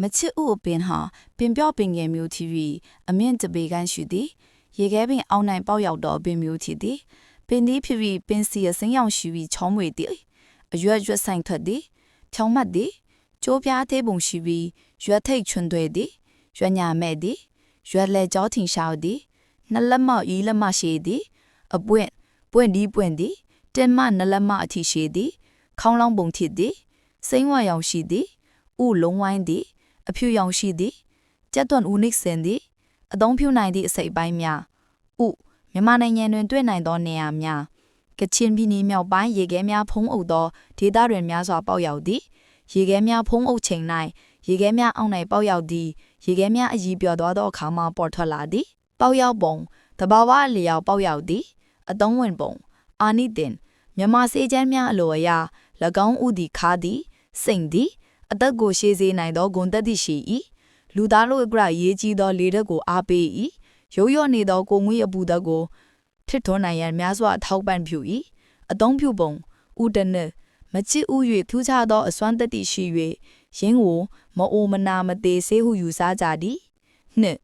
မချစ်ဥအပင်ဟာပင်ပြော့ပင်ငယ်မျိုးထီပြီးအမြင့်တပေကန်းရှိသည်ရေခဲပင်အောင်းနိုင်ပေါက်ရောက်တော့ပင်မျိုးထီသည်ပင်သည်ဖြစ်ပြီးပင်စီအစိမ်းရောင်ရှိပြီးချောမွေသည်အရွက်ရွက်ဆိုင်ထွက်သည်ဖြောင်းမှတ်သည်ကျိုးပြားသေးပုံရှိပြီးရွက်ထိတ်ချွန်သွဲသည်ရွက်ညာမဲ့သည်ရွက်လဲကြောထင်ရှားသည်နှလက်မောက်ဤလက်မရှိသည်အပွင့်ပွင့်ဒီပွင့်သည်တင်မနှလက်မအထိရှိသည်ခေါင်းလောင်းပုံဖြစ်သည်စိမ့်ဝါရောင်ရှိသည်ဥလုံးဝိုင်းသည် အဖြူရောင်ရှိသည်ကြက်သွန်ဦးနစ်စင်သည်အသုံးပြုနိုင်သည့်အစိပ်ပိုင်းများဥမြန်မာနိုင်ငံတွင်တွေ့နိုင်သောနေရာများကချင်ပြည်နယ်မြောက်ပိုင်းရေခဲများဖုံးအုပ်သောဒေသတွင်များစွာပေါက်ရောက်သည်ရေခဲများဖုံးအုပ်ချိန်၌ရေခဲများအောက်၌ပေါက်ရောက်သည်ရေခဲများအည်ပြော်သွားသောအခါမှပေါ်ထွက်လာသည်ပေါက်ရောက်ပုံတဘာဝအလျောက်ပေါက်ရောက်သည်အသုံးဝင်ပုံအာနိတင်မြန်မာစေချမ်းများအလိုအရာ၎င်းဥသည်ခါသည်စိန်သည် အသက်ကိုရှေးစေနိုင်သောဂုဏ်သက်သည့်ရှိ၏လူသားတို့အကြရေးကြီးသောလေဓာတ်ကိုအားပေး၏ရိုးရော့နေသောကိုငွေအပူဓာတ်ကိုထစ်ထွန်းနိုင်ရန်များစွာအထောက်ပံ့ပြု၏အသုံးပြုပုံဥဒနမချစ်ဥ၍ထူးခြားသောအစွမ်းသက်သည့်ရှိ၍ရင်းကိုမအိုမနာမသေးဆေးဟုယူဆကြသည်နှစ်